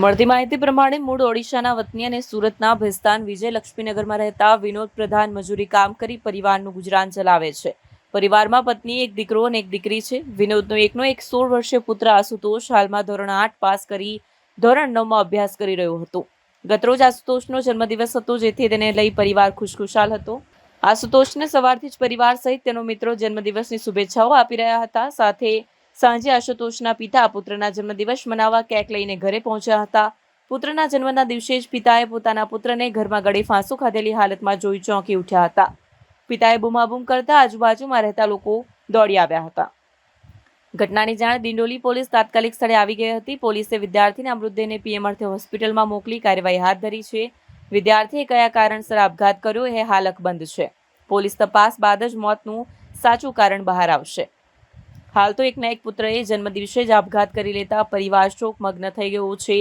મળતી માહિતી પ્રમાણે મૂળ ઓડિશાના વતની અને સુરતના ભેસ્તાન વિજય લક્ષ્મીનગરમાં રહેતા વિનોદ પ્રધાન મજૂરી કામ કરી પરિવારનું ગુજરાન ચલાવે છે. પરિવારમાં પત્ની, એક દીકરો અને એક દીકરી છે. વિનોદનો એકનો એક સોળ વર્ષીય પુત્ર આશુતોષ હાલમાં ધોરણ આઠ પાસ કરી ધોરણ નવમાં અભ્યાસ કરી રહ્યો હતો. ગતરોજ આશુતોષનો જન્મદિવસ હતો, જેથી તેને લઈ પરિવાર ખુશખુશાલ હતો. આશુતોષને સવારથી જ પરિવાર સહિત તેનો મિત્રો જન્મદિવસની શુભેચ્છાઓ આપી રહ્યા હતા. સાથે સાંજે આશુતોષના પિતા પુત્રના જન્મદિવસ મનાવવા કેક લઈને ઘરે પહોંચ્યા હતા. પુત્રના જન્મના દિવસે જ પિતાએ પોતાના પુત્રને ઘરમાં ગળે ફાંસો ખાધેલી હાલતમાં જોઈ ચોંકી ઉઠ્યા હતા. પિતાએ બૂમાબૂમ કરતા આજુબાજુમાં રહેતા લોકો દોડી આવ્યા હતા. ઘટનાની જાણ દિંડોલી પોલીસ તાત્કાલિક સ્થળે આવી ગઈ હતી. પોલીસે વિદ્યાર્થીના મૃતદેહને પીએમ અર્થે હોસ્પિટલમાં મોકલી કાર્યવાહી હાથ ધરી છે. વિદ્યાર્થીએ કયા કારણસર આપઘાત કર્યો એ હાલ અકબંધ છે. પોલીસ તપાસ બાદ જ મોતનું સાચું કારણ બહાર આવશે. હાલ તો એકના એક પુત્રએ જન્મદિવસે જ આપઘાત કરી લેતા પરિવાર શોકમગ્ન થઈ ગયો છે.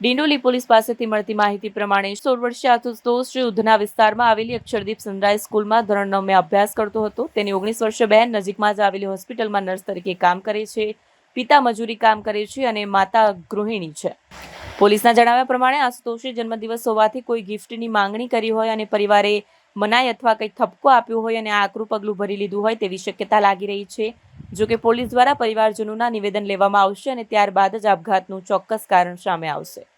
ડિંડોલી પોલીસ પાસેથી મળતી માહિતી પ્રમાણે સોળ વર્ષીય આશુતોષ ઉધના વિસ્તારમાં આવેલી અક્ષરદીપ સનરાઈઝ સ્કૂલમાં ધોરણ નવમે અભ્યાસ કરતો હતો. તેની ઓગણીસ વર્ષીય બહેન નજીકમાં જ આવેલી હોસ્પિટલમાં નર્સ તરીકે કામ કરે છે. પિતા મજૂરી કામ કરે છે અને માતા ગૃહિણી છે. પોલીસના જણાવ્યા પ્રમાણે આશુતોષે જન્મદિવસ હોવાથી કોઈ ગિફ્ટની માંગણી કરી હોય અને પરિવારે મનાઈ અથવા કંઈક થપકો આપ્યો હોય અને આકરું પગલું ભરી લીધું હોય તેવી શક્યતા લાગી રહી છે. જો કે પોલીસ દ્વારા પરિવારજનોના નિવેદન લેવામાં આવશે અને ત્યારબાદ જ આપઘાતનું ચોક્કસ કારણ સામે આવશે.